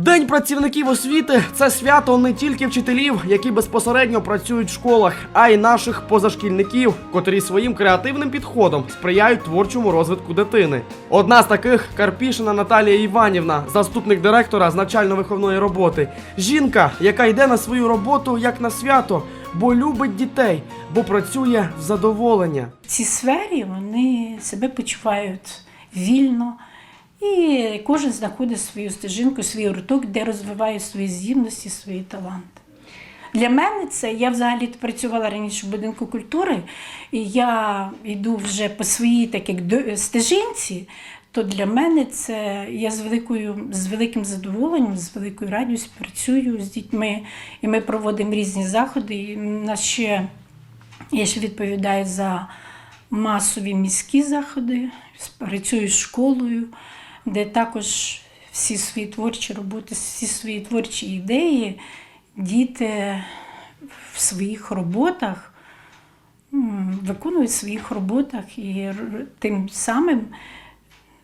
День працівників освіти це свято не тільки вчителів, які безпосередньо працюють в школах, а й наших позашкільників, котрі своїм креативним підходом сприяють творчому розвитку дитини. Одна з таких Карпішина Наталія Іванівна, заступник директора з навчально-виховної роботи. Жінка, яка йде на свою роботу як на свято, бо любить дітей, бо працює в задоволення. В цій сфері вони себе почувають вільно, і кожен знаходить свою стежинку, свій роток, де розвиває свої здібності, свої таланти. Для мене це я взагалі працювала раніше в будинку культури, і я йду вже по своїй так як стежинці. То для мене це я з великою з великим задоволенням, з великою радістю працюю з дітьми, і ми проводимо різні заходи. І нас ще я ще відповідаю за масові міські заходи, працюю з школою, де також всі свої творчі роботи, всі свої творчі ідеї діти в своїх роботах виконують в своїх роботах і тим самим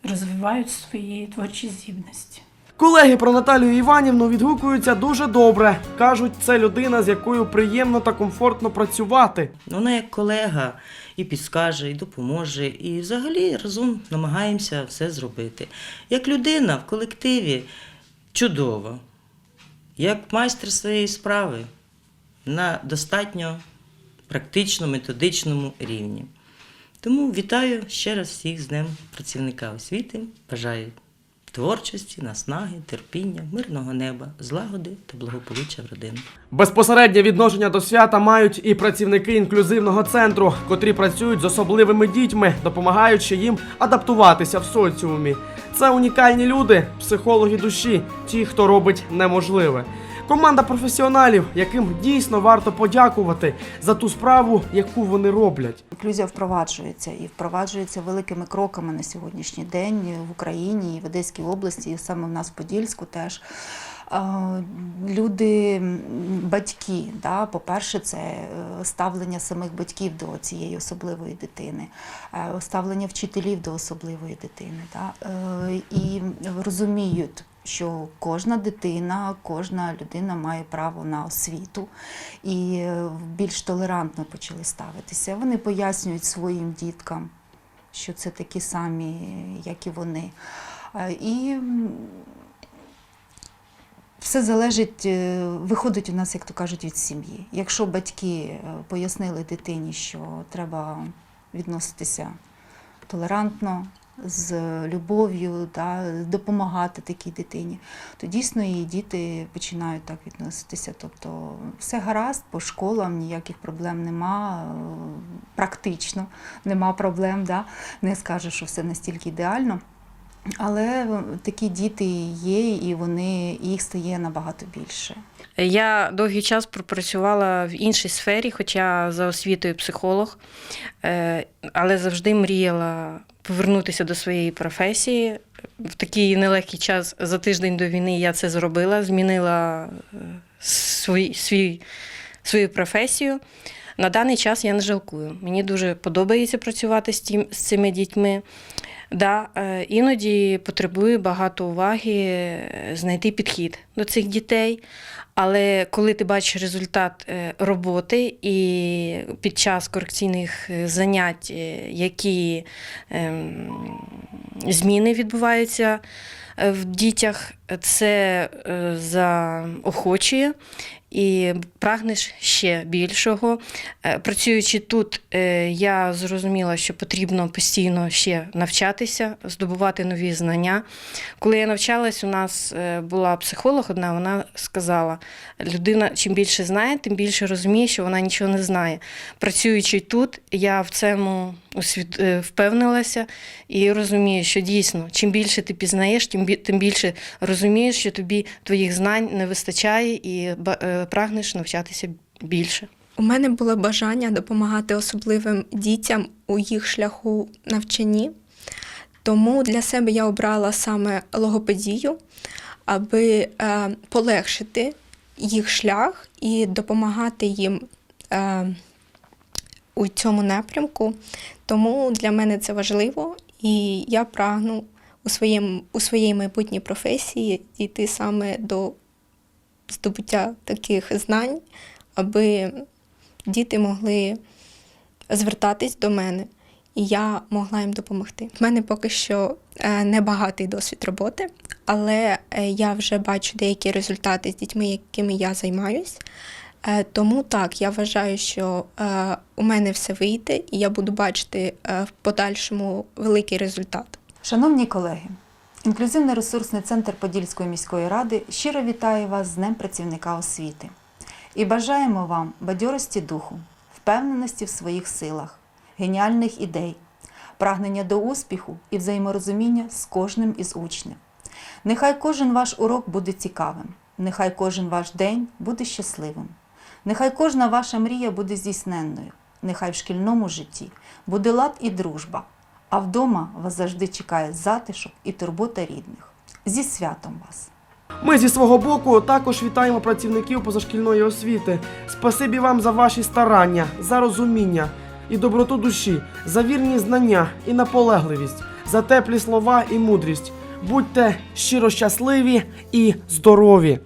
розвивають свої творчі здібності. Колеги про Наталію Іванівну відгукуються дуже добре. кажуть, це людина, з якою приємно та комфортно працювати. Вона як колега і підскаже, і допоможе, і взагалі разом намагаємося все зробити. Як людина в колективі чудова, як майстер своєї справи на достатньо практично методичному рівні. Тому вітаю ще раз всіх з Днем працівника освіти. Бажаю творчості, наснаги, терпіння, мирного неба, злагоди та благополуччя в родин Безпосереднє відношення до свята мають і працівники інклюзивного центру, котрі працюють з особливими дітьми, допомагаючи їм адаптуватися в соціумі. Це унікальні люди, психологи душі, ті, хто робить неможливе. Команда професіоналів, яким дійсно варто подякувати за ту справу, яку вони роблять. Інклюзія впроваджується і впроваджується великими кроками на сьогоднішній день в Україні і в Одеській області, і саме в нас в Подільську теж. Люди, батьки, да, по-перше, це е, ставлення самих батьків до цієї особливої дитини, е, ставлення вчителів до особливої дитини. Да, е, і розуміють, що кожна дитина, кожна людина має право на освіту і е, більш толерантно почали ставитися. Вони пояснюють своїм діткам, що це такі самі, як і вони. Е, І все залежить, е, виходить у нас, як то кажуть, від сім'ї. Якщо батьки пояснили дитині, що треба відноситися толерантно, з любов'ю, да, допомагати такій дитині, то дійсно і діти починають так відноситися. Тобто все гаразд, по школам ніяких проблем нема, практично нема проблем. Да? Не скажу, що все настільки ідеально. Але такі діти є, і вони їх стає набагато більше. Я довгий час пропрацювала в іншій сфері, хоча за освітою психолог, е, але завжди мріяла повернутися до своєї професії. В такий нелегкий час за тиждень до війни я це зробила, змінила е, свій, свій, свою професію. На даний час я не жалкую. Мені дуже подобається працювати з, тім, з цими дітьми. Да, е, іноді потребує багато уваги е, знайти підхід до цих дітей. Але коли ти бачиш результат е, роботи і під час корекційних е, занять, е, які ем, зміни відбуваються в дітях, це заохочує і прагнеш ще більшого. Працюючи тут, я зрозуміла, що потрібно постійно ще навчатися, здобувати нові знання. Коли я навчалась, у нас була психолог одна, вона сказала: людина чим більше знає, тим більше розуміє, що вона нічого не знає. Працюючи тут, я в цьому е, впевнилася і розумію, що дійсно, чим більше ти пізнаєш, тим бі- тим більше розумієш, що тобі твоїх знань не вистачає і е, прагнеш навчатися більше. У мене було бажання допомагати особливим дітям у їх шляху навчанні, тому для себе я обрала саме логопедію, аби е, полегшити їх шлях і допомагати їм е, у цьому напрямку. Тому для мене це важливо і я прагну у, своєму, у своїй майбутній професії дійти саме до здобуття таких знань, аби діти могли звертатись до мене, і я могла їм допомогти. В мене поки що е, небагатий досвід роботи, але е, я вже бачу деякі результати з дітьми, якими я займаюсь. Е, Тому так, я вважаю, що е, у мене все вийде, і я буду бачити в подальшому великий результат. Шановні колеги, інклюзивний ресурсний центр Подільської міської ради щиро вітає вас з Днем працівника освіти і бажаємо вам бадьорості духу, впевненості в своїх силах, геніальних ідей, прагнення до успіху і взаєморозуміння з кожним із учнів. Нехай кожен ваш урок буде цікавим, нехай кожен ваш день буде щасливим, нехай кожна ваша мрія буде здійсненною, нехай в шкільному житті буде лад і дружба, а вдома вас завжди чекає затишок і турбота рідних. Зі святом вас! Ми зі свого боку також вітаємо працівників позашкільної освіти. Спасибі вам за ваші старання, за розуміння і доброту душі, за вірні знання і наполегливість, за теплі слова і мудрість. Будьте щиро щасливі і здорові!